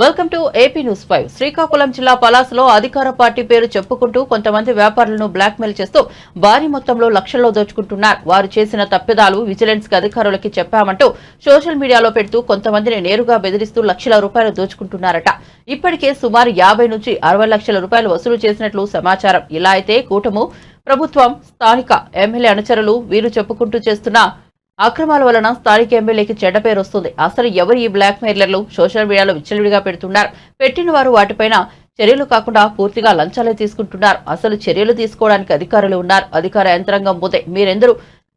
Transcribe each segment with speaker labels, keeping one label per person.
Speaker 1: Welcome to AP news five Srikakulam జిల్లా పలాసలో అధికార పార్టీ పేరు చెప్పుకుంటూ కొంతమంది వ్యాపారులను బ్లాక్మెయిల్ చేస్తూ భారీ మొత్తంలో లక్షల్లో దోచుకుంటున్నారు. వారు చేసిన తప్పిదాలు విజిలెన్స్ అధికారులకి చెప్పామంటూ సోషల్ మీడియాలో పెడుతూ కొంతమందిని నేరుగా బెదిరిస్తూ లక్షల రూపాయలు దోచుకుంటున్నారట. ఇప్పటికే సుమారు యాభై నుంచి అరవై లక్షల రూపాయలు వసూలు చేసినట్లు సమాచారం. ఇలా అయితే కూటము ప్రభుత్వం స్థానిక ఎమ్మెల్యే అనుచరులు వీరు చెప్పుకుంటూ చేస్తున్న అక్రమాల వలన స్థానిక ఎమ్మెల్యేకి చెడ్డ పేరు వస్తుంది. అసలు ఎవరు ఈ బ్లాక్ మెయిలర్లు సోషల్ మీడియాలో విచ్చలవిడిగా పెడుతున్నారు. పెట్టిన వారు వాటిపైన చర్యలు కాకుండా పూర్తిగా లంచాలే తీసుకుంటున్నారు. అసలు చర్యలు తీసుకోవడానికి అధికారులు ఉన్నారు. అధికార యంత్రాంగం పోతే మీరెందరూ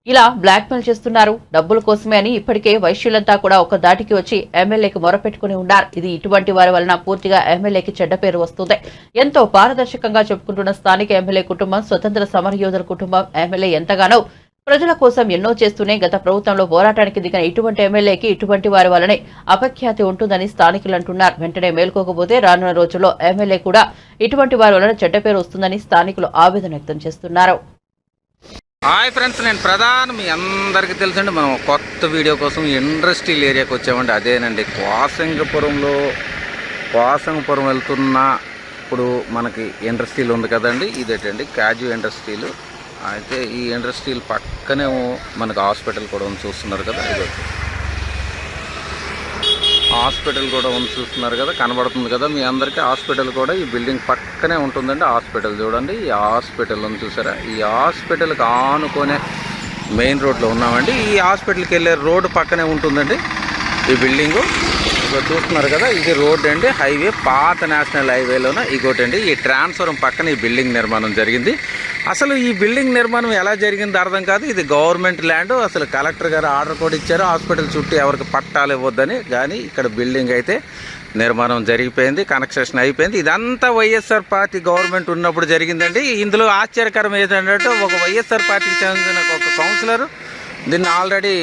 Speaker 1: ఇలా బ్లాక్మెయిల్ చేస్తున్నారు? డబ్బుల కోసమే అని ఇప్పటికే వైశ్యులంతా కూడా ఒక దాటికి వచ్చి ఎమ్మెల్యేకి మొరపెట్టుకుని ఉన్నారు. ఇది ఇటువంటి వారి వలన పూర్తిగా ఎమ్మెల్యేకి చెడ్డ పేరు వస్తుంది. ఎంతో పారదర్శకంగా చెప్పుకుంటున్న స్థానిక ఎమ్మెల్యే కుటుంబం స్వతంత్ర సమరయోధుల కుటుంబం ఎమ్మెల్యే ఎంతగానో ప్రజల కోసం ఎన్నో చేస్తూనే గత ప్రభుత్వంలో పోరాటానికి దిగిన ఇటువంటి ఎమ్మెల్యేకి ఇటువంటి వారి వల్లనే అపఖ్యాతి ఉంటుందని స్థానికులు అంటున్నారు. వెంటనే మేల్కోకపోతే రానున్న రోజుల్లో ఎమ్మెల్యే కూడా ఇటువంటి వారి వలన చెడ్డ పేరు వస్తుందని స్థానికులు ఆవేదన వ్యక్తం చేస్తున్నారు.
Speaker 2: హాయ్ ఫ్రెండ్స్ నేను ప్రధాన. మీ అందరికీ తెలుసండి మనం కొత్త వీడియో కోసం ఇండస్ట్రియల్ ఏరియాకి వచ్చామండి. అదేనండి కోసంగపురంలో కోసంగపురం వెళ్తున్న. ఇప్పుడు మనకి ఇండస్ట్రీలు ఉంది కదండి ఇదేటండి కాజు ఇండస్ట్రీలు అయితే ఈ ఇండస్ట్రీల పక్కనే మనకు హాస్పిటల్ కూడా ఉంది చూస్తున్నారు కదా ఇది హాస్పిటల్ కూడా ఉంది చూస్తున్నారు కదా కనబడుతుంది కదా మీ అందరికీ. హాస్పిటల్ కూడా ఈ బిల్డింగ్ పక్కనే ఉంటుందండి హాస్పిటల్ చూడండి. ఈ హాస్పిటల్ ఉంది చూసారా? ఈ హాస్పిటల్కి ఆనుకునే మెయిన్ రోడ్లో ఉన్నామండి. ఈ హాస్పిటల్కి వెళ్ళే రోడ్డు పక్కనే ఉంటుందండి ఈ బిల్డింగు. ఇక్కడ చూస్తున్నారు కదా ఇది రోడ్ అండి. హైవే పాత నేషనల్ హైవేలోన అండి. ఈ ట్రాన్స్ఫరం పక్కన ఈ బిల్డింగ్ నిర్మాణం జరిగింది. అసలు ఈ బిల్డింగ్ నిర్మాణం ఎలా జరిగింది అర్థం కాదు. ఇది గవర్నమెంట్ ల్యాండ్. అసలు కలెక్టర్ గారు ఆర్డర్ కూడా ఇచ్చారు. హాస్పిటల్ చుట్టూ ఎవరికి పట్టాలు ఇవ్వద్దని. కానీ ఇక్కడ బిల్డింగ్ అయితే నిర్మాణం జరిగిపోయింది కన్స్ట్రక్షన్ అయిపోయింది. ఇదంతా వైఎస్ఆర్ పార్టీ గవర్నమెంట్ ఉన్నప్పుడు జరిగిందండి. ఇందులో ఆశ్చర్యకరం ఏంటంటే ఒక వైఎస్ఆర్ పార్టీకి చెందిన ఒక కౌన్సిలర్ దీన్ని ఆల్రెడీ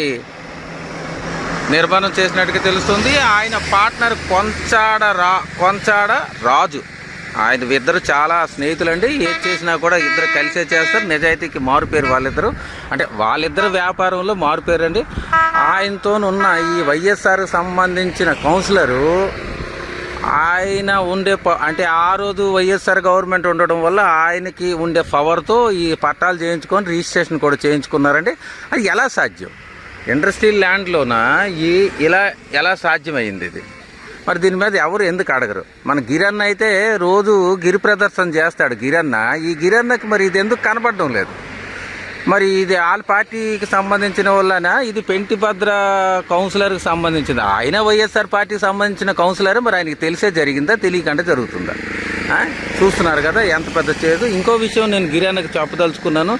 Speaker 2: నిర్మాణం చేసినట్టుగా తెలుస్తుంది. ఆయన పార్ట్నర్ కొంచాడ రా కొంచాడ రాజు. ఆయన ఇద్దరు చాలా స్నేహితులండి. ఏది చేసినా కూడా ఇద్దరు కలిసే చేస్తారు. నిజాయితీకి మారుపేరు వాళ్ళిద్దరు. అంటే వాళ్ళిద్దరు వ్యాపారంలో మారుపేరు అండి ఆయనతోనున్న ఈ వైఎస్ఆర్ సంబంధించిన కౌన్సిలరు ఆయన ఉండే ప- అంటే ఆ రోజు వైఎస్ఆర్ గవర్నమెంట్ ఉండడం వల్ల ఆయనకి ఉండే పవర్తో ఈ పట్టాలు చేయించుకొని రిజిస్ట్రేషన్ కూడా చేయించుకున్నారండి. అది ఎలా సాధ్యం? ఇండస్ట్రియల్ ల్యాండ్లోన ఈ ఇలా ఎలా సాధ్యమైంది ఇది? మరి దీని మీద ఎవరు ఎందుకు అడగరు? మన గిరన్న అయితే రోజు గిరి ప్రదర్శన చేస్తాడు గిరన్న. ఈ గిరన్నకి మరి ఇది ఎందుకు కనపడడం లేదు? మరి ఇది ఆల్ పార్టీకి సంబంధించిన వల్లన ఇది పెంటిభద్ర కౌన్సిలర్కి సంబంధించింది? ఆయన వైఎస్ఆర్ పార్టీకి సంబంధించిన కౌన్సిలర్ మరి ఆయనకి తెలిసే జరిగిందా? తెలియకుండా జరుగుతుందా? చూస్తున్నారు కదా ఎంత పెద్ద చేదు. ఇంకో విషయం నేను గిరాన్నకు చెప్పదలుచుకున్నాను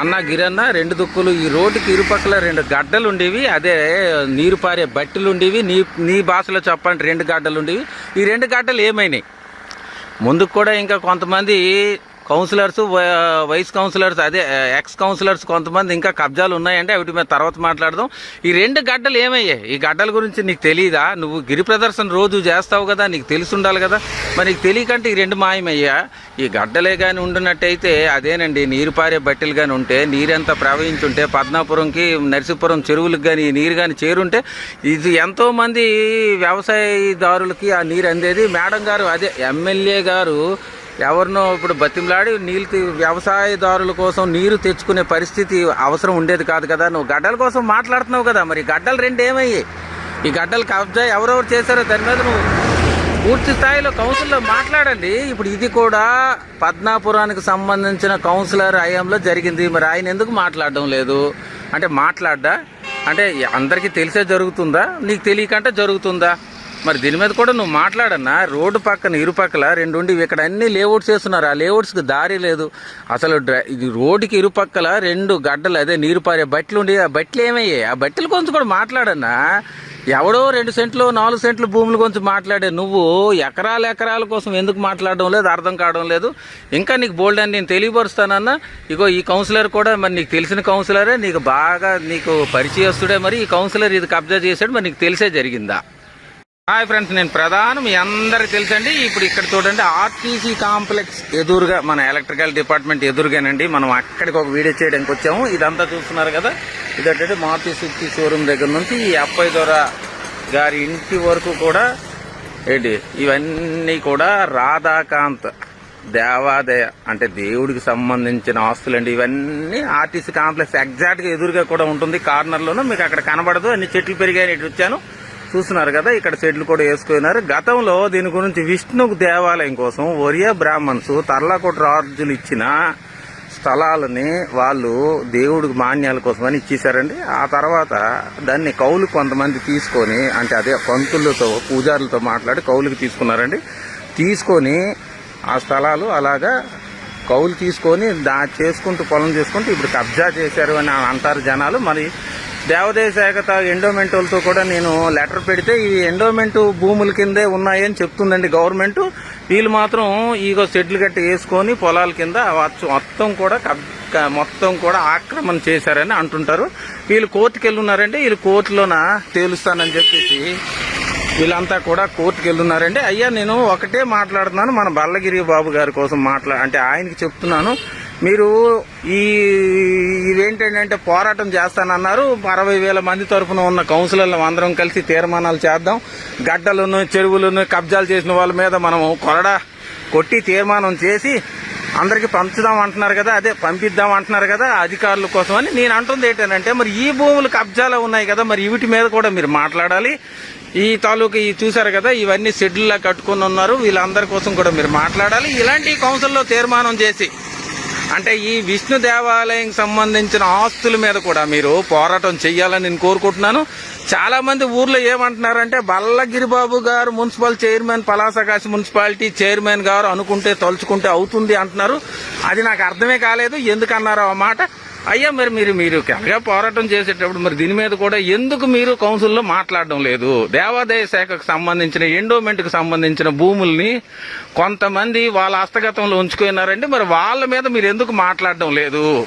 Speaker 2: అన్న గిరన్న రెండు దుక్కులు. ఈ రోడ్డుకి ఇరుపక్కల రెండు గడ్డలు ఉండేవి అదే నీరు పారే బట్టలు ఉండేవి నీ నీ భాషలో చెప్పండి రెండు గడ్డలు ఉండేవి ఈ రెండు గడ్డలు ఏమైనాయి? ముందుకు కూడా ఇంకా కొంతమంది కౌన్సిలర్స్ వైస్ కౌన్సిలర్స్ అదే ఎక్స్ కౌన్సిలర్స్ కొంతమంది ఇంకా కబ్జాలు ఉన్నాయంటే వీటి మీద తర్వాత మాట్లాడదాం. ఈ రెండు గడ్డలు ఏమయ్యాయి? ఈ గడ్డల గురించి నీకు తెలియదా నువ్వు గిరి ప్రదర్శన రోజు చేస్తావు కదా నీకు తెలిసి ఉండాలి కదా. మరి నీకు తెలియకంటే ఈ రెండు మాయమయ్యా. ఈ గడ్డలే కానీ ఉండినట్టయితే అదేనండి నీరు పారే బట్టలు కానీ ఉంటే నీరంతా ప్రవహించుంటే పద్మాపురంకి నరసీపురం చెరువులకు కానీ ఈ నీరు కానీ చేరుంటే ఇది ఎంతోమంది వ్యవసాయదారులకి ఆ నీరు అందేది. మేడం గారు అదే ఎమ్మెల్యే గారు ఎవరినో ఇప్పుడు బతిమలాడి నీళ్ళు తీ- వ్యవసాయదారుల కోసం నీరు తెచ్చుకునే పరిస్థితి అవసరం ఉండేది కాదు కదా. నువ్వు గడ్డల కోసం మాట్లాడుతున్నావు కదా. మరి గడ్డలు రెండు ఏమయ్యాయి? ఈ గడ్డలు కబ్జా ఎవరెవరు చేశారో దాని మీద నువ్వు పూర్తి స్థాయిలో కౌన్సిల్లో మాట్లాడండి. ఇప్పుడు ఇది కూడా పద్మాపురానికి సంబంధించిన కౌన్సిలర్ హయాంలో జరిగింది. మరి ఆయన ఎందుకు మాట్లాడడం లేదు? అంటే మాట్లాడ్డా? అంటే అందరికీ తెలిసే జరుగుతుందా? నీకు తెలియకంటే జరుగుతుందా? మరి దీని మీద కూడా నువ్వు మాట్లాడన్నా. రోడ్డు పక్కన ఇరుపక్కల రెండు ఉండి ఇక్కడ అన్ని లేఅవుట్స్ వేస్తున్నారు. ఆ లేఅవుట్స్కి దారి లేదు. అసలు ఇది రోడ్డుకి ఇరుపక్కల రెండు గడ్డలు అదే నీరు పారే బట్టలు ఉండి ఆ బట్టలు ఏమయ్యాయి? ఆ బట్టల గురించి కూడా మాట్లాడన్నా. ఎవడో రెండు సెంట్లు నాలుగు సెంట్లు భూముల గురించి మాట్లాడే నువ్వు ఎకరాల ఎకరాల కోసం ఎందుకు మాట్లాడడం లేదు అర్థం కావడం లేదు. ఇంకా నీకు బోల్డ్ అని నేను తెలియపరుస్తానన్నా. ఇగో ఈ కౌన్సిలర్ కూడా మరి నీకు తెలిసిన కౌన్సిలరే నీకు బాగా నీకు పరిచయస్తుడే మరి ఈ కౌన్సిలర్ ఇది కబ్జా చేశాడు మరి నీకు తెలిసే జరిగిందా? హాయ్ ఫ్రెండ్స్ నేను ప్రధానం. మీ అందరికి తెలుసండి ఇప్పుడు ఇక్కడ చూడండి ఆర్టీసీ కాంప్లెక్స్ ఎదురుగా మన ఎలక్ట్రికల్ డిపార్ట్మెంట్ ఎదురుగానండి. మనం అక్కడికి ఒక వీడియో చేయడానికి వచ్చాము. ఇదంతా చూస్తున్నారు కదా ఇదంటే మారుతి సుజుకి షోరూమ్ దగ్గర నుంచి ఈ అబ్బాయి దొర గారి ఇంటి వరకు కూడా ఏంటి ఇవన్నీ కూడా రాధాకాంత్ దేవాదయ అంటే దేవుడికి సంబంధించిన ఆస్తులండి. ఇవన్నీ ఆర్టీసీ కాంప్లెక్స్ ఎగ్జాక్ట్గా ఎదురుగా కూడా ఉంటుంది. కార్నర్లోనూ మీకు అక్కడ కనబడదు. అన్ని చెట్లు పెరిగాయని ఇటు వచ్చాను. చూస్తున్నారు కదా ఇక్కడ చెట్లు కూడా వేసుకున్నారు. గతంలో దీని గురించి విష్ణు దేవాలయం కోసం ఒరియా బ్రాహ్మణ్స్ తర్లాకోట రాజులు ఇచ్చిన స్థలాలని వాళ్ళు దేవుడికి మాన్యాల కోసమని ఇచ్చేశారండి. ఆ తర్వాత దాన్ని కౌలు కొంతమంది తీసుకొని అంటే అదే పంతులతో పూజారులతో మాట్లాడి కౌలుకి తీసుకున్నారండి. తీసుకొని ఆ స్థలాలు అలాగా కౌలు తీసుకొని దా చేసుకుంటూ పొలం చేసుకుంటూ ఇప్పుడు కబ్జా చేశారు అని అంటారు జనాలు. మరి దేవాదాయ శాఖ ఎండోమెంట్ వాళ్ళతో కూడా నేను లెటర్ పెడితే ఇవి ఎండోమెంట్ భూముల కిందే ఉన్నాయని చెప్తుందండి గవర్నమెంట్ వీళ్ళు మాత్రం ఈగో షెడ్లు గట్టి వేసుకొని పొలాల కింద మొత్తం కూడా మొత్తం కూడా ఆక్రమణ చేశారని అంటుంటారు. వీళ్ళు కోర్టుకి వెళ్ళున్నారండి. వీళ్ళు కోర్టులోన తేలుస్తానని చెప్పేసి వీళ్ళంతా కూడా కోర్టుకి వెళ్ళున్నారండి. అయ్యా నేను ఒకటే మాట్లాడుతున్నాను. మన బల్లగిరి బాబు గారి కోసం మాట్లా అంటే ఆయనకి చెప్తున్నాను. మీరు ఈ ఇవేంటంటే పోరాటం చేస్తానన్నారు. అరవై వేల మంది తరఫున ఉన్న కౌన్సిలర్లు అందరం కలిసి తీర్మానాలు చేద్దాం. గడ్డలను చెరువులను కబ్జాలు చేసిన వాళ్ళ మీద మనం కొరడా కొట్టి తీర్మానం చేసి అందరికి పంచుదాం అంటున్నారు కదా అదే పంపిద్దాం అంటున్నారు కదా అధికారుల కోసం అని నేను అంటుంది ఏంటంటే మరి ఈ భూములు కబ్జాలో ఉన్నాయి కదా మరి వీటి మీద కూడా మీరు మాట్లాడాలి. ఈ తాలూకు ఈ చూసారు కదా ఇవన్నీ షెడ్యూల్లా కట్టుకుని ఉన్నారు. వీళ్ళందరి కోసం కూడా మీరు మాట్లాడాలి. ఇలాంటి కౌన్సిల్లో తీర్మానం చేసి అంటే ఈ విష్ణు దేవాలయం సంబంధించిన ఆస్తుల మీద కూడా మీరు పోరాటం చెయ్యాలని నేను కోరుకుంటున్నాను. చాలా మంది ఊర్లో ఏమంటున్నారంటే బల్లగిరిబాబు గారు municipal chairman Palasakasi municipality chairman గారు అనుకుంటే తలుచుకుంటే అవుతుంది అంటున్నారు. అది నాకు అర్థమే కాలేదు. ఎందుకన్నారు ఆ మాట? అయ్యా మరి మీరు మీరు కెలగా పోరాటం చేసేటప్పుడు మరి దీని మీద కూడా ఎందుకు మీరు కౌన్సిల్లో మాట్లాడడం లేదు? దేవాదాయ శాఖకు సంబంధించిన ఎండోమెంట్కి సంబంధించిన భూముల్ని కొంతమంది వాళ్ళ హస్తగతంలో ఉంచుకున్నారండి. మరి వాళ్ళ మీద మీరు ఎందుకు మాట్లాడడం లేదు?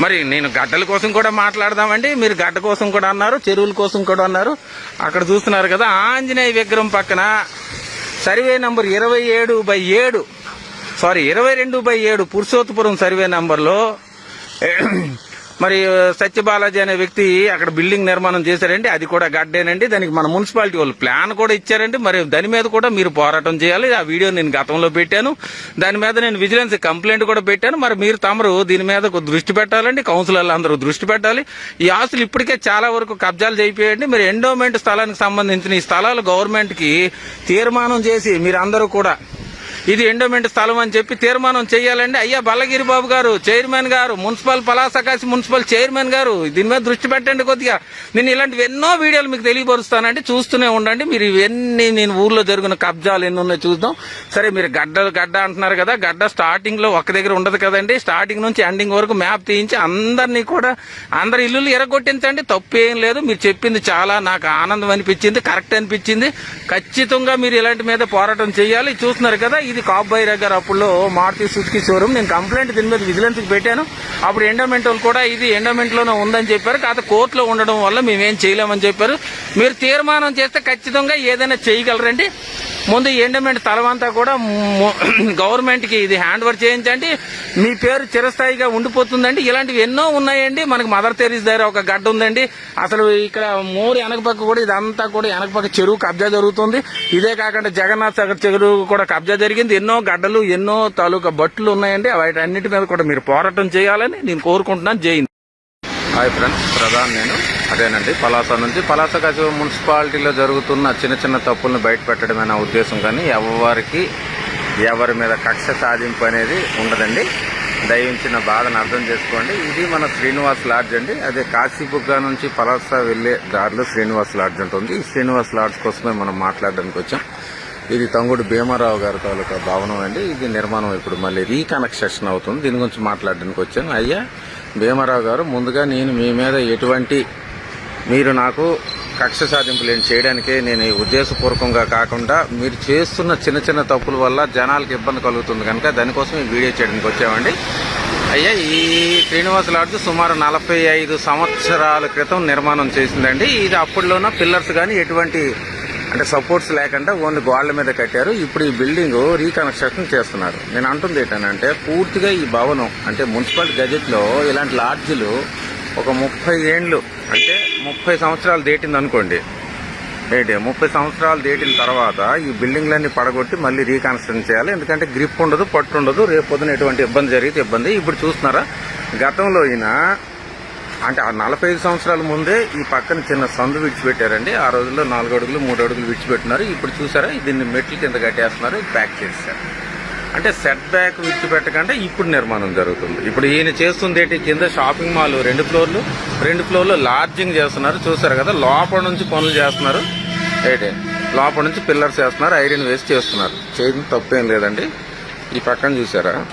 Speaker 2: మరి నేను గడ్డల కోసం కూడా మాట్లాడదామండి. మీరు గడ్డ కోసం కూడా అన్నారు చెరువుల కోసం కూడా అన్నారు. అక్కడ చూస్తున్నారు కదా ఆంజనేయ విగ్రహం పక్కన సర్వే నంబర్ ఇరవై ఏడు బై ఏడు సారీ ఇరవై రెండు బై ఏడు పురుషోత్తపురం సర్వే నంబర్లో మరి సత్యబాలాజీ అనే వ్యక్తి అక్కడ బిల్డింగ్ నిర్మాణం చేశారండి. అది కూడా గడ్డేనండి దానికి మన మున్సిపాలిటీ వాళ్ళు ప్లాన్ కూడా ఇచ్చారండి. మరి దాని మీద కూడా మీరు పోరాటం చేయాలి. ఆ వీడియో నేను గతంలో పెట్టాను. దాని మీద నేను విజిలెన్స్ కంప్లైంట్ కూడా పెట్టాను. మరి మీరు తమరు దీని మీద దృష్టి పెట్టాలండి. కౌన్సిలర్లు అందరూ దృష్టి పెట్టాలి. ఈ ఆస్తులు ఇప్పటికే చాలా వరకు కబ్జాలు చేయిపోయండి మరి ఎండోమెంట్ స్థలానికి సంబంధించిన ఈ స్థలాలు గవర్నమెంట్కి తీర్మానం చేసి మీరు అందరూ కూడా ఇది ఎండోమెంట్ స్థలం అని చెప్పి తీర్మానం చేయాలండి. అయ్యా బల్లగిరి బాబు గారు చైర్మన్ గారు మున్సిపల్ పలాసకాశి మున్సిపల్ చైర్మన్ గారు దీని మీద దృష్టి పెట్టండి కొద్దిగా. నేను ఇలాంటివి ఎన్నో వీడియోలు మీకు తెలియపరుస్తానండి. చూస్తూనే ఉండండి. మీరు ఇవన్నీ నేను ఊర్లో జరిగిన కబ్జాలు ఎన్ని ఉన్నాయో చూద్దాం. సరే మీరు గడ్డ గడ్డ అంటున్నారు కదా గడ్డ స్టార్టింగ్లో ఒక దగ్గర ఉండదు కదండి. స్టార్టింగ్ నుంచి ఎండింగ్ వరకు మ్యాప్ తీయించి అందరినీ కూడా అందరి ఇల్లులు ఎరగొట్టించండి. తప్పు ఏం లేదు. మీరు చెప్పింది చాలా నాకు ఆనందం అనిపించింది కరెక్ట్ అనిపించింది. ఖచ్చితంగా మీరు ఇలాంటి మీద పోరాటం చేయాలి. చూస్తున్నారు కదా ఇది కాప్ బై దగ్గర అప్పుడు మారుతి సుజుకి షోరూమ్ నేను కంప్లైంట్ దీని మీద విజిలెన్స్ పెట్టాను. అప్పుడు ఎండోమెంట్ కూడా ఇది ఎండోమెంట్లోనే ఉందని చెప్పారు. కాకపోతే కోర్టులో ఉండడం వల్ల మేమేం చేయలేమని చెప్పారు. మీరు తీర్మానం చేస్తే ఖచ్చితంగా ఏదైనా చేయగలరండి. ముందు ఎండమెంట్ తలవంతా కూడా గవర్నమెంట్ కి ఇది హ్యాండ్ ఓవర్ చేయించండి. మీ పేరు చిరస్థాయిగా ఉండిపోతుందండి. ఇలాంటివి ఎన్నో ఉన్నాయండి. మనకు మదర్ తెరీస్ దగ్గర ఒక గడ్డ ఉందండి. అసలు ఇక్కడ మోరి వెనకపక్క కూడా ఇదంతా కూడా వెనకపక్క చెరువు కబ్జా జరుగుతుంది. ఇదే కాకుండా జగన్నాథ్ సాగర్ చెరువు కూడా కబ్జా జరిగింది. ఎన్నో గడ్డలు ఎన్నో తాలూకా బట్లు ఉన్నాయండి. వాటి అన్నిటి మీద కూడా మీరు పోరాటం చేయాలని నేను కోరుకుంటున్నాను. జైన్ హాయ్ ఫ్రెండ్స్ ప్రధాన్ నేను. అదేనండి. పలాస నుంచి పలాస కాశీ మున్సిపాలిటీలో జరుగుతున్న చిన్న చిన్న తప్పులను బయటపెట్టడమైన ఉద్దేశం కానీ ఎవరికి ఎవరి మీద కక్ష సాధింపు అనేది ఉండదండి. దయించి బాధను అర్థం చేసుకోండి. ఇది మన శ్రీనివాస్ లాడ్జ్ అండి. అదే కాశీబుగ్గా నుంచి పలాస వెళ్ళే దారిలో శ్రీనివాస్ లాడ్జ్ ఉంటుంది ఈ శ్రీనివాస్ లాడ్జ్ కోసమే మనం మాట్లాడడానికి వచ్చాం. ఇది తంగుడు భీమారావు గారి తాలూకా భవనం అండి. ఇది నిర్మాణం ఇప్పుడు మళ్ళీ రీకనెక్షన్ అవుతుంది. దీని గురించి మాట్లాడడానికి వచ్చాను. అయ్యా భీమారావు గారు ముందుగా నేను మీ మీద ఎటువంటి మీరు నాకు కక్ష సాధింపులు ఏం చేయడానికే నేను ఉద్దేశపూర్వకంగా కాకుండా మీరు చేస్తున్న చిన్న చిన్న తప్పుల వల్ల జనాలకు ఇబ్బంది కలుగుతుంది కనుక దానికోసం ఈ వీడియో చేయడానికి వచ్చామండి. అయ్యా ఈ శ్రీనివాస లాడ్జ్ సుమారు నలభై ఐదు సంవత్సరాల క్రితం నిర్మాణం చేసిందండి. ఇది అప్పట్లోన పిల్లర్స్ కానీ ఎటువంటి అంటే సపోర్ట్స్ లేకుండా ఓన్లీ గోడల మీద కట్టారు. ఇప్పుడు ఈ బిల్డింగ్ రీకన్స్ట్రక్షన్ చేస్తున్నారు. నేను అంటుంది ఏంటంటే పూర్తిగా ఈ భవనం అంటే మున్సిపాలిటీ గజెట్లో ఇలాంటి లాడ్జీలు ఒక ముప్పై ఏండ్లు అంటే ముప్పై సంవత్సరాలు దేటింది అనుకోండి. ఏంటి? ముప్పై సంవత్సరాలు దాటిన తర్వాత ఈ బిల్డింగ్లన్నీ పడగొట్టి మళ్ళీ రీకన్స్ట్రక్షన్ చేయాలి. ఎందుకంటే గ్రిప్ ఉండదు పట్టు ఉండదు రేపు పొద్దున ఎటువంటి ఇబ్బంది జరిగితే ఇబ్బంది. ఇప్పుడు చూస్తున్నారా? గతంలో ఈయన అంటే ఆ నలభై ఐదు సంవత్సరాల ముందే ఈ పక్కన చిన్న సందు విడిచిపెట్టారండి. ఆ రోజుల్లో నాలుగు అడుగులు మూడు అడుగులు విడిచిపెట్టినారు. ఇప్పుడు చూసారా? దీన్ని మెట్ల కింద కట్టేస్తున్నారు ప్యాక్ చేశారు. అంటే సెట్ బ్యాక్ విడిచిపెట్టకంటే ఇప్పుడు నిర్మాణం జరుగుతుంది. ఇప్పుడు ఈయన చేస్తుంది ఏంటి? కింద షాపింగ్ మాల్ రెండు ఫ్లోర్లు రెండు ఫ్లోర్లు లార్జింగ్ చేస్తున్నారు. చూసారు కదా లోపల నుంచి పనులు చేస్తున్నారు. ఏంటి? లోపల నుంచి పిల్లర్స్ చేస్తున్నారు ఐరన్ వేసి చేస్తున్నారు. చేయడం తప్పేం లేదండి. ఈ పక్కన చూసారా?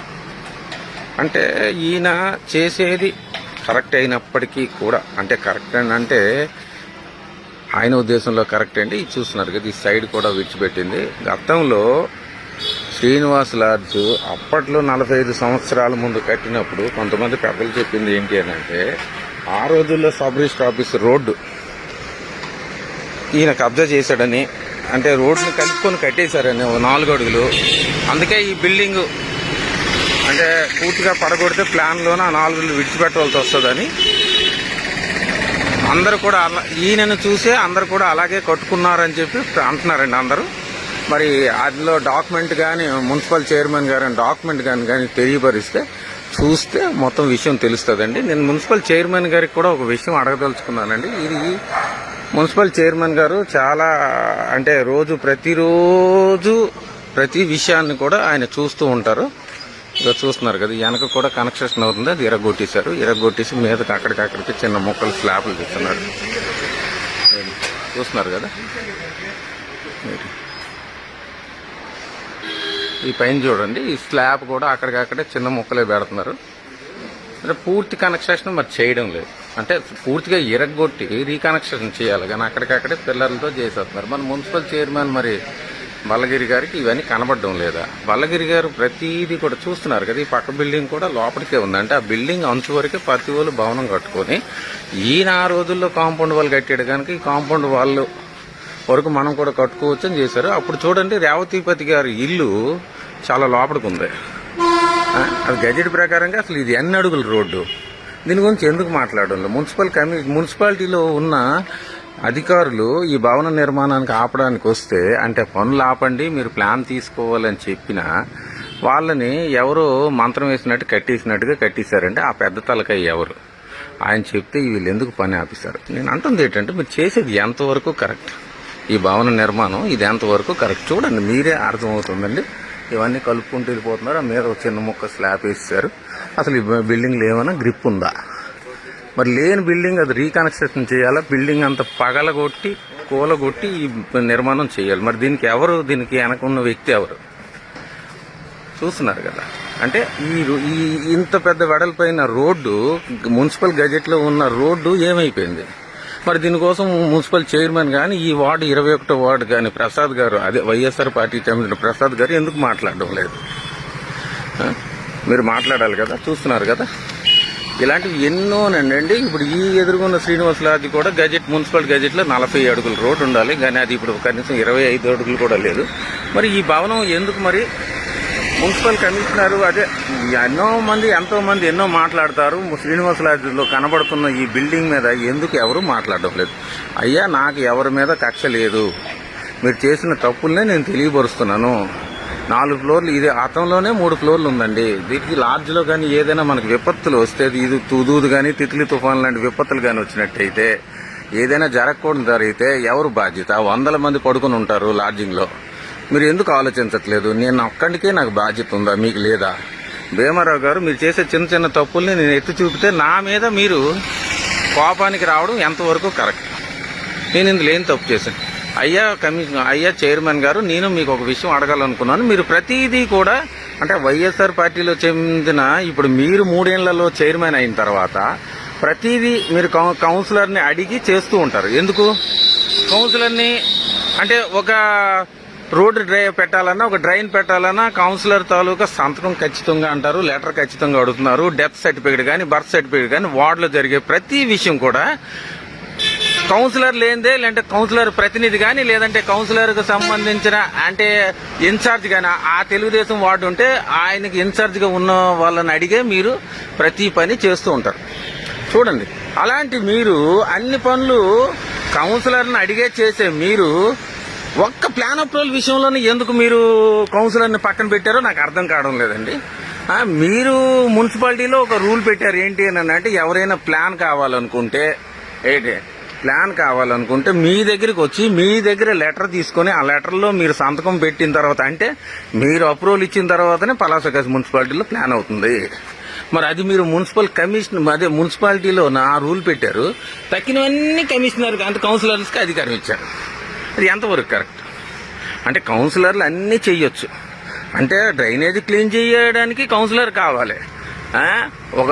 Speaker 2: అంటే ఈయన చేసేది కరెక్ట్ అయినప్పటికీ కూడా అంటే కరెక్ట్ అని అంటే ఆయన ఉద్దేశంలో కరెక్ట్ అండి. చూస్తున్నారు కదా ఈ సైడ్ కూడా విడిచిపెట్టింది. గతంలో శ్రీనివాస్ లాడ్జ్ అప్పట్లో నలభై ఐదు సంవత్సరాల ముందు కట్టినప్పుడు కొంతమంది పెద్దలు చెప్పింది ఏంటి అని అంటే ఆ రోజుల్లో సబ్ రిజిస్టర్ ఆఫీస్ రోడ్డు ఈయన కబ్జా చేశాడని అంటే రోడ్డుని కలుపుకొని కట్టేశారని నాలుగు అడుగులు. అందుకే ఈ బిల్డింగ్ అంటే పూర్తిగా పడగొడితే ప్లాన్లోనే ఆ నాలుగు విడిచిపెట్టవలసి వస్తుందని అందరూ కూడా అలా ఈయనను చూసే అందరు కూడా అలాగే కట్టుకున్నారని చెప్పి అంటున్నారండి అందరూ. మరి అందులో డాక్యుమెంట్ కానీ మున్సిపల్ చైర్మన్ గారు డాక్యుమెంట్ కానీ కానీ తెలియపరిస్తే చూస్తే మొత్తం విషయం తెలుస్తుందండి. నేను మున్సిపల్ చైర్మన్ గారికి కూడా ఒక విషయం అడగదలుచుకున్నానండి. ఇది మున్సిపల్ చైర్మన్ గారు చాలా అంటే రోజు ప్రతిరోజు ప్రతి విషయాన్ని కూడా ఆయన చూస్తూ ఉంటారు. ఇక చూస్తున్నారు కదా వెనక కూడా కన్స్ట్రక్షన్ అవుతుంది. అది ఇరగొట్టేశారు. ఇరగొట్టేసి మీదకి అక్కడికక్కడికి చిన్న మొక్కలు స్లాబ్లు తీస్తున్నారు చూస్తున్నారు కదా? ఈ పైన చూడండి ఈ స్లాబ్ కూడా అక్కడికక్కడే చిన్న ముక్కలే పెడుతున్నారు. అంటే పూర్తి కనెక్షన్ మరి చేయడం లేదు. అంటే పూర్తిగా ఇరగొట్టి రీకనెక్షన్ చేయాలి కానీ అక్కడికక్కడే పిల్లర్లతో చేసేస్తున్నారు. మన మున్సిపల్ చైర్మన్ మరి బల్లగిరి గారికి ఇవన్నీ కనబడడం లేదా? బల్లగిరి గారు ప్రతిదీ కూడా చూస్తున్నారు కదా ఈ పక్క బిల్డింగ్ కూడా లోపలికే ఉంది. అంటే ఆ బిల్డింగ్ అంచు వరకే ప్రతి వాళ్ళు భవనం కట్టుకొని ఈయన ఆ రోజుల్లో కాంపౌండ్ వాళ్ళు కట్టాడు కనుక ఈ కాంపౌండ్ వాళ్ళు వరకు మనం కూడా కట్టుకోవచ్చు అని చేశారు. అప్పుడు చూడండి రేవతిపతి గారి ఇల్లు చాలా లోపలికి ఉంది. ఆ, అది గజెట్ ప్రకారంగా అసలు ఇది ఎన్ని అడుగుల రోడ్డు? దీని గురించి ఎందుకు మాట్లాడడం మున్సిపల్ కమి మున్సిపాలిటీలో ఉన్న అధికారులు ఈ భవన నిర్మాణానికి ఆపడానికి వస్తే అంటే పనులు ఆపండి మీరు ప్లాన్ తీసుకోవాలని చెప్పినా వాళ్ళని ఎవరో మంత్రం వేసినట్టు కట్టేసినట్టుగా కట్టేశారంటే ఆ పెద్ద తలకాయ ఎవరు? ఆయన చెప్తే వీళ్ళు ఎందుకు పని ఆపిస్తారు నేను అంటుంది ఏంటంటే మీరు చేసేది ఎంతవరకు కరెక్ట్? ఈ భవన నిర్మాణం ఇది ఎంతవరకు కరెక్ట్? చూడండి మీరే అర్థమవుతుందండి. ఇవన్నీ కలుపుకుంటూ వెళ్ళిపోతున్నారు. ఆ మీద చిన్న ముక్క స్లాబ్ వేసారు అసలు ఈ బిల్డింగ్లు ఏమైనా గ్రిప్ ఉందా? మరి లేని బిల్డింగ్ అది రీకన్స్ట్రక్షన్ చేయాలా? బిల్డింగ్ అంత పగలగొట్టి కూలగొట్టి ఈ నిర్మాణం చేయాలి. మరి దీనికి ఎవరు దీనికి వెనక ఉన్న వ్యక్తి ఎవరు? చూస్తున్నారు కదా. అంటే ఈ ఈ ఇంత పెద్ద వెడల్పైన రోడ్డు మున్సిపల్ గజెట్లో ఉన్న రోడ్డు ఏమైపోయింది? మరి దీనికోసం మున్సిపల్ చైర్మన్ కానీ ఈ వార్డు ఇరవై ఒకటో వార్డు కానీ ప్రసాద్ గారు అదే వైఎస్ఆర్ పార్టీకి చెందిన ప్రసాద్ గారు ఎందుకు మాట్లాడడం లేదు? మీరు మాట్లాడాలి కదా చూస్తున్నారు కదా? ఇలాంటివి ఎన్నోనండి. ఇప్పుడు ఈ ఎదురుగున్న శ్రీనివాస్ లాడ్జ్ కూడా గజెట్ మున్సిపల్ గజెట్లో నలభై అడుగుల రోడ్డు ఉండాలి. కానీ అది ఇప్పుడు కనీసం ఇరవై ఐదు అడుగులు కూడా లేదు. మరి ఈ భవనం ఎందుకు మరి మున్సిపల్ కమిషనర్ అదే ఎన్నో మంది ఎంతో మంది ఎన్నో మాట్లాడతారు. శ్రీనివాస లాడ్జ్లో కనబడుతున్న ఈ బిల్డింగ్ మీద ఎందుకు ఎవరు మాట్లాడడం లేదు? అయ్యా నాకు ఎవరి మీద కక్ష లేదు. మీరు చేసిన తప్పులనే నేను తెలియపరుస్తున్నాను. నాలుగు ఫ్లోర్లు ఇది అతంలోనే మూడు ఫ్లోర్లు ఉందండి. దీనికి లాడ్జ్లో కానీ ఏదైనా మనకు విపత్తులు వస్తే ఇది తుదూదు కానీ తిత్లీ తుఫాన్ లాంటి విపత్తులు కానీ వచ్చినట్టయితే ఏదైనా జరగకూడదు జరిగితే ఎవరు బాధ్యత? వందల మంది పడుకుని ఉంటారు లాడ్జింగ్లో. మీరు ఎందుకు ఆలోచించట్లేదు? నేను ఒక్కడికే నాకు బాధ్యత ఉందా? మీకు లేదా? భీమారావు గారు మీరు చేసే చిన్న చిన్న తప్పుల్ని నేను ఎత్తి చూపితే నా మీద మీరు కోపానికి రావడం ఎంతవరకు కరెక్ట్? నేను ఇందులో ఏం తప్పు చేశాను? అయ్యా కమిషన్ అయ్యా చైర్మన్ గారు నేను మీకు ఒక విషయం అడగాలనుకున్నాను. మీరు ప్రతిదీ కూడా అంటే వైఎస్ఆర్ పార్టీలో చెందిన ఇప్పుడు మీరు మూడేళ్ళలో చైర్మన్ అయిన తర్వాత ప్రతిదీ మీరు కౌ- కౌన్సిలర్ని అడిగి చేస్తూ ఉంటారు. ఎందుకు? కౌన్సిలర్ని అంటే ఒక రోడ్డు డ్రై పెట్టాలన్నా ఒక డ్రైన్ పెట్టాలన్నా కౌన్సిలర్ తాలూకా సంతకం ఖచ్చితంగా అంటారు లెటర్ ఖచ్చితంగా అడుగుతున్నారు డెత్ సర్టిఫికేట్ కానీ బర్త్ సర్టిఫికేట్ కానీ వార్డులో జరిగే ప్రతి విషయం కూడా కౌన్సిలర్ లేనిదే లేదంటే కౌన్సిలర్ ప్రతినిధి కానీ లేదంటే కౌన్సిలర్కు సంబంధించిన అంటే ఇన్ఛార్జ్ కానీ ఆ తెలుగుదేశం వార్డు ఉంటే ఆయనకి ఇన్ఛార్జ్గా ఉన్న వాళ్ళని అడిగే మీరు ప్రతి పని చేస్తూ ఉంటారు. చూడండి అలాంటి మీరు అన్ని పనులు కౌన్సిలర్ని అడిగే చేసే మీరు ఒక్క ప్లాన్ అప్రూవల్ విషయంలోనే ఎందుకు మీరు కౌన్సిలర్ని పక్కన పెట్టారో నాకు అర్థం కావడం లేదండి. మీరు మున్సిపాలిటీలో ఒక రూల్ పెట్టారు ఏంటి అని అంటే ఎవరైనా ప్లాన్ కావాలనుకుంటే ఏంటి ప్లాన్ కావాలనుకుంటే మీ దగ్గరికి వచ్చి మీ దగ్గర లెటర్ తీసుకొని ఆ లెటర్లో మీరు సంతకం పెట్టిన తర్వాత అంటే మీరు అప్రూవల్ ఇచ్చిన తర్వాతనే పలాసగస్ మున్సిపాలిటీలో ప్లాన్ అవుతుంది. మరి అది మీరు మున్సిపల్ కమిషన్ అదే మున్సిపాలిటీలో నా రూల్ పెట్టారు తక్కినవన్నీ కమిషనర్ అంటే కౌన్సిలర్స్కి అధికారం ఇచ్చారు. అది ఎంతవరకు కరెక్ట్ అంటే కౌన్సిలర్లు అన్నీ చేయొచ్చు అంటే డ్రైనేజ్ క్లీన్ చేయడానికి కౌన్సిలర్ కావాలి. ఒక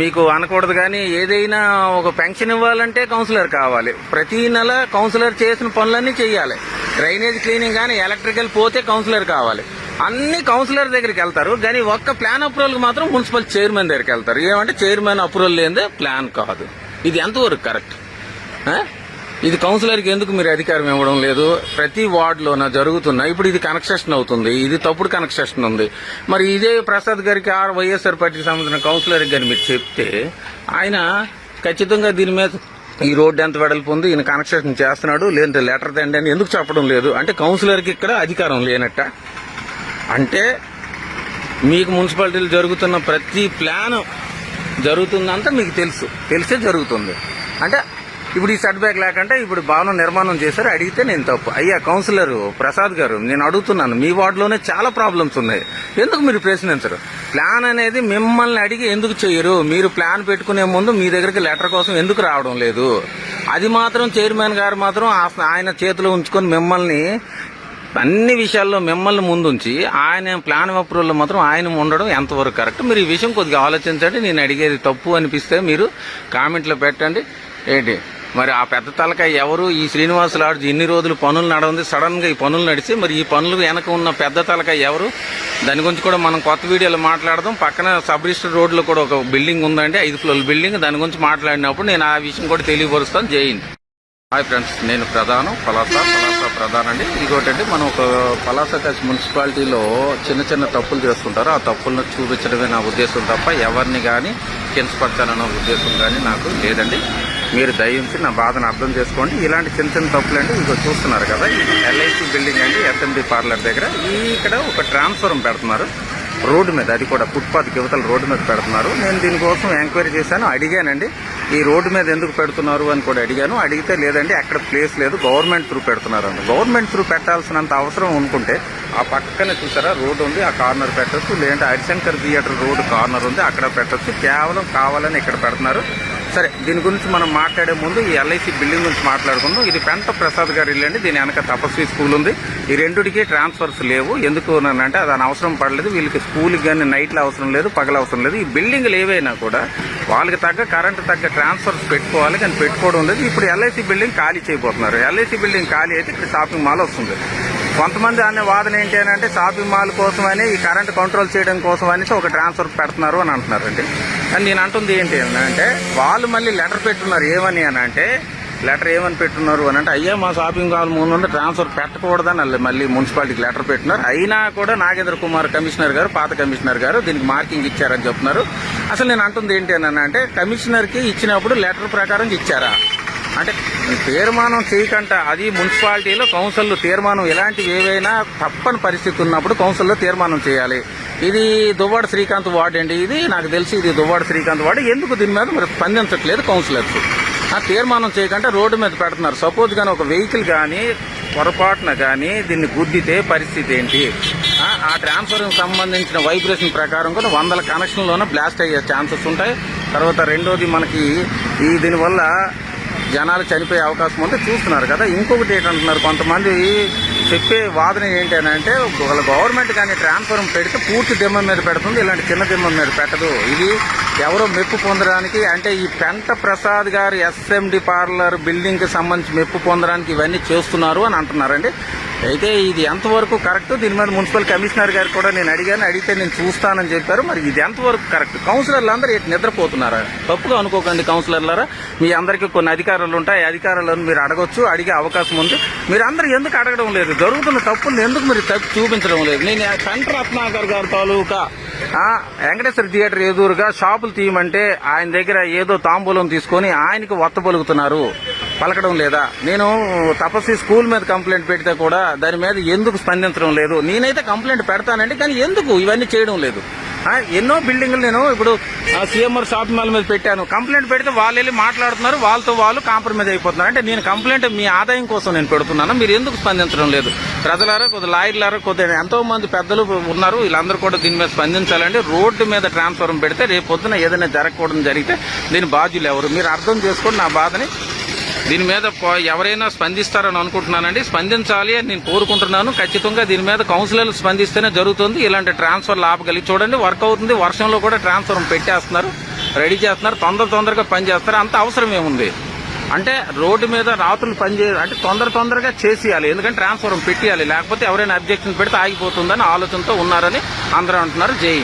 Speaker 2: మీకు అనకూడదు కానీ ఏదైనా ఒక పెన్షన్ ఇవ్వాలంటే కౌన్సిలర్ కావాలి. ప్రతి నెల కౌన్సిలర్ చేసిన పనులన్నీ చేయాలి డ్రైనేజ్ క్లీనింగ్ కానీ ఎలక్ట్రికల్ పోతే కౌన్సిలర్ కావాలి. అన్ని కౌన్సిలర్ దగ్గరికి వెళ్తారు. కానీ ఒక్క ప్లాన్ అప్రూవల్కి మాత్రం మున్సిపల్ చైర్మన్ దగ్గరికి వెళ్తారు. ఏమంటే చైర్మన్ అప్రూవల్ లేదే ప్లాన్ కాదు. ఇది ఎంతవరకు కరెక్ట్ ఇది కౌన్సిలర్కి ఎందుకు మీరు అధికారం ఇవ్వడం లేదు? ప్రతి వార్డులోన జరుగుతున్న ఇప్పుడు ఇది కన్స్ట్రక్షన్ అవుతుంది ఇది తప్పుడు కన్స్ట్రక్షన్ ఉంది. మరి ఇదే ప్రసాద్ గారికి ఆర్ వైఎస్ఆర్ పార్టీకి సంబంధించిన కౌన్సిలర్కి కానీ మీరు చెప్తే ఆయన ఖచ్చితంగా దీని మీద ఈ రోడ్డు ఎంత వెడల్పు ఉంది ఈయన కన్స్ట్రక్షన్ చేస్తున్నాడు లేదంటే లెటర్ తండి అని ఎందుకు చెప్పడం లేదు? అంటే కౌన్సిలర్కి ఇక్కడ అధికారం లేనట్ట. అంటే మీకు మున్సిపాలిటీలు జరుగుతున్న ప్రతి ప్లాన్ జరుగుతుందంతా మీకు తెలుసు. తెలిసే జరుగుతుంది. అంటే ఇప్పుడు ఈ సెట్ బ్యాక్ లేకంటే ఇప్పుడు భవనం నిర్మాణం చేశారు. అడిగితే నేను తప్పు. అయ్యా కౌన్సిలర్ ప్రసాద్ గారు నేను అడుగుతున్నాను. మీ వార్డులోనే చాలా ప్రాబ్లమ్స్ ఉన్నాయి. ఎందుకు మీరు ప్రశ్నించరు? ప్లాన్ అనేది మిమ్మల్ని అడిగి ఎందుకు చేయరు? మీరు ప్లాన్ పెట్టుకునే ముందు మీ దగ్గరికి లెటర్ కోసం ఎందుకు రావడం లేదు? అది మాత్రం చైర్మన్ గారు మాత్రం ఆ- ఆయన చేతిలో ఉంచుకొని మిమ్మల్ని అన్ని విషయాల్లో మిమ్మల్ని ముందుంచి ఆయన ప్లాన్ అప్రూవల్లో మాత్రం ఆయన ఉండడం ఎంతవరకు కరెక్ట్ మీరు ఈ విషయం కొద్దిగా ఆలోచించండి. నేను అడిగేది తప్పు అనిపిస్తే మీరు కామెంట్లో పెట్టండి. ఏంటి? మరి ఆ పెద్ద తలకాయ ఎవరు? ఈ శ్రీనివాస లాడ్జ్ ఇన్ని రోజులు పనులు నడవంది. సడన్గా ఈ పనులు నడిచి మరి ఈ పనులు వెనక ఉన్న పెద్ద తలకాయ ఎవరు? దాని గురించి కూడా మనం కొత్త వీడియోలో మాట్లాడదాం. పక్కన సబ్ రిజిస్టర్ రోడ్లో కూడా ఒక బిల్డింగ్ ఉందండి. ఐదు ఫ్లోర్ బిల్డింగ్. దాని గురించి మాట్లాడినప్పుడు నేను ఆ విషయం కూడా తెలియపరుస్తాను. జైన్ హాయ్ ఫ్రెండ్స్ నేను ప్రధానం పలాస పలాస ప్రధానం అండి. ఇంకోటండి మనం ఒక పలాస కస్ మున్సిపాలిటీలో చిన్న చిన్న తప్పులు చేస్తుంటారు. ఆ తప్పులను చూపించడమే నా ఉద్దేశం తప్ప ఎవరిని కానీ కించపరచాలన్న ఉద్దేశం కానీ నాకు లేదండి. మీరు దయించి నా బాధను అర్థం చేసుకోండి. ఇలాంటి చిన్న చిన్న తప్పులు అండి ఇంకో చూస్తున్నారు కదా. ఎల్ఐసి బిల్డింగ్ అండి ఎస్ఎంబి పార్లర్ దగ్గర. ఇక్కడ ఒక ట్రాన్స్ఫారం పెడుతున్నారు. రోడ్డు మీద అది కూడా ఫుట్పాత్ యువతల రోడ్డు మీద పెడుతున్నారు. నేను దీనికోసం ఎంక్వైరీ చేశాను అడిగానండి. ఈ రోడ్డు మీద ఎందుకు పెడుతున్నారు అని కూడా అడిగాను. అడిగితే లేదండి అక్కడ ప్లేస్ లేదు గవర్నమెంట్ త్రూ పెడుతున్నారు అండి గవర్నమెంట్ త్రూ పెట్టాల్సినంత అవసరం అనుకుంటే ఆ పక్కనే చూసారా రోడ్డు ఉంది ఆ కార్నర్ పెట్టచ్చు. లేదంటే హరిశంకర్ థియేటర్ రోడ్డు కార్నర్ ఉంది అక్కడ పెట్టొచ్చు. కేవలం కావాలని ఇక్కడ పెడుతున్నారు. సరే దీని గురించి మనం మాట్లాడే ముందు ఈ ఎల్ఐసి బిల్డింగ్ గురించి మాట్లాడుకుందాం. ఇది పెంట ప్రసాద్ గారి ఇల్లు అండి. దీని వెనక తపస్వి స్కూల్ ఉంది. ఈ రెండుకి ట్రాన్స్ఫర్స్ లేవు. ఎందుకు అంటే అది అవసరం పడలేదు. వీళ్ళకి స్కూల్కి కానీ నైట్లు అవసరం లేదు పగల అవసరం లేదు. ఈ బిల్డింగ్లు ఏవైనా కూడా వాళ్ళకి తగ్గ కరెంట్ తగ్గ ట్రాన్స్ఫర్స్ పెట్టుకోవాలి కానీ పెట్టుకోవడం లేదు. ఇప్పుడు ఎల్ఐసి బిల్డింగ్ ఖాళీ చేయబోతున్నారు. ఎల్ఐసి బిల్డింగ్ ఖాళీ అయితే ఇక్కడ షాపింగ్ మాల్ వస్తుంది. కొంతమంది అనే వాదన ఏంటి అని అంటే షాపింగ్ మాల్ కోసమని ఈ కరెంట్ కంట్రోల్ చేయడం కోసం అనేసి ఒక ట్రాన్స్ఫర్ పెడుతున్నారు అని అంటున్నారండి. అని నేను అంటుంది ఏంటి అని అంటే వాళ్ళు మళ్ళీ లెటర్ పెట్టున్నారు ఏమని అని అంటే లెటర్ ఏమని పెట్టున్నారు అని అంటే అయ్యా మా షాపింగ్ మాల్ ముందు ట్రాన్స్ఫర్ పెట్టకూడదని వాళ్ళు మళ్ళీ మున్సిపాలిటీకి లెటర్ పెట్టినారు అయినా కూడా నాగేంద్ర కుమార్ కమిషనర్ గారు పాత కమిషనర్ గారు దీనికి మార్కింగ్ ఇచ్చారని చెప్తున్నారు. అసలు నేను అంటుంది ఏంటి అని అంటే కమిషనర్కి ఇచ్చినప్పుడు లెటర్ ప్రకారం ఇచ్చారా? అంటే తీర్మానం చేయకంట. అది మున్సిపాలిటీలో కౌన్సిల్లో తీర్మానం ఇలాంటివి ఏవైనా తప్పని పరిస్థితి ఉన్నప్పుడు కౌన్సిల్లో తీర్మానం చేయాలి. ఇది దువ్వాడ శ్రీకాంత్ వార్డు అండి ఇది. నాకు తెలిసి ఇది దువ్వాడ శ్రీకాంత్ వార్డు. ఎందుకు దీని మీద మరి స్పందించట్లేదు కౌన్సిలర్స్? ఆ తీర్మానం చేయకుండా రోడ్డు మీద పెడుతున్నారు. సపోజ్ కానీ ఒక వెహికల్ కానీ పొరపాటున కానీ దీన్ని గుద్దితే పరిస్థితి ఏంటి? ఆ, ట్రాన్స్ఫర్కి సంబంధించిన వైబ్రేషన్ ప్రకారం కూడా వందల కనెక్షన్లోనే బ్లాస్ట్ అయ్యే ఛాన్సెస్ ఉంటాయి. తర్వాత రెండోది మనకి ఈ దీనివల్ల జనాలు చనిపోయే అవకాశం ఉంటే చూస్తున్నారు కదా. ఇంకొకటి ఏంటంటున్నారు కొంతమంది చెప్పే వాదన ఏంటి అని అంటే వాళ్ళ గవర్నమెంట్ కానీ ట్రాన్స్ఫారం పెడితే పూర్తి దిమ్మం మీద పెడుతుంది ఇలాంటి చిన్న దిమ్మం మీద పెట్టదు. ఇది ఎవరో మెప్పు పొందడానికి అంటే ఈ పెంట ప్రసాద్ గారు ఎస్ఎండి పార్లర్ బిల్డింగ్కి సంబంధించి మెప్పు పొందడానికి ఇవన్నీ చేస్తున్నారు అని అంటున్నారండి. అయితే ఇది ఎంతవరకు కరెక్ట్ దీని మీద మున్సిపల్ కమిషనర్ గారు కూడా నేను అడిగాను. అడిగితే నేను చూస్తానని చెప్పారు. మరి ఇది ఎంతవరకు కరెక్ట్ కౌన్సిలర్లు అందరూ ఇటు నిద్రపోతున్నారా? తప్పుగా అనుకోకండి కౌన్సిలర్లారా మీ అందరికీ కొన్ని అధికారాలు ఉంటాయి. అధికారాలను మీరు అడగొచ్చు అడిగే అవకాశం ఉంది. మీరు అందరూ ఎందుకు అడగడం లేదు? జరుగుతున్న తప్పులు ఎందుకు మీరు తప్పు చూపించడం లేదు? నేను పెంట రత్నాకర్ గారి తాలూకా వెంకటేశ్వర థియేటర్ ఎదురుగా షాపులు తీయమంటే ఆయన దగ్గర ఏదో తాంబూలం తీసుకొని ఆయనకి వత్త పలుకుతున్నారు. పలకడం లేదా? నేను తపస్వి స్కూల్ మీద కంప్లైంట్ పెడితే కూడా దాని మీద ఎందుకు స్పందించడం లేదు? నేనైతే కంప్లైంట్ పెడతానండి కానీ ఎందుకు? ఇవన్నీ చేయడం లేదు. ఎన్నో బిల్డింగ్లు నేను ఇప్పుడు సీఎంఆర్ షాపింగ్ మాల్ మీద పెట్టాను. కంప్లైంట్ పెడితే వాళ్ళు వెళ్ళి మాట్లాడుతున్నారు వాళ్ళతో వాళ్ళు కాంప్రమైజ్ అయిపోతున్నారు. అంటే నేను కంప్లైంట్ మీ ఆదాయం కోసం నేను పెడుతున్నాను. మీరు ఎందుకు స్పందించడం లేదు? ప్రజలారా కొద్ది లాయర్లారా కొద్దిగా ఎంతో మంది పెద్దలు ఉన్నారు. వీళ్ళందరూ కూడా దీని మీద స్పందించాలండి రోడ్డు మీద ట్రాన్స్ఫారం పెడితే రేపు పొద్దున ఏదైనా జరగకూడదు జరిగితే దీని బాధ్యులు ఎవరు? మీరు అర్థం చేసుకోండి నా బాధని. దీని మీద ఎవరైనా స్పందిస్తారని అనుకుంటున్నానండి. స్పందించాలి అని నేను కోరుకుంటున్నాను. ఖచ్చితంగా దీని మీద కౌన్సిలర్లు స్పందిస్తేనే జరుగుతుంది. ఇలాంటి ట్రాన్స్ఫర్ ఆపగలిగి చూడండి. వర్క్ అవుతుంది. వర్షంలో కూడా ట్రాన్స్ఫర్ పెట్టేస్తున్నారు. రెడీ చేస్తున్నారు. తొందర తొందరగా పనిచేస్తారు అంత అవసరం ఏముంది? అంటే రోడ్డు మీద రాత్రులు పనిచే అంటే తొందర తొందరగా చేసేయాలి. ఎందుకంటే ట్రాన్స్ఫర్ పెట్టేయాలి. లేకపోతే ఎవరైనా అబ్జెక్షన్ పెడితే ఆగిపోతుందని ఆలోచనతో ఉన్నారని అందరూ అంటున్నారు. జై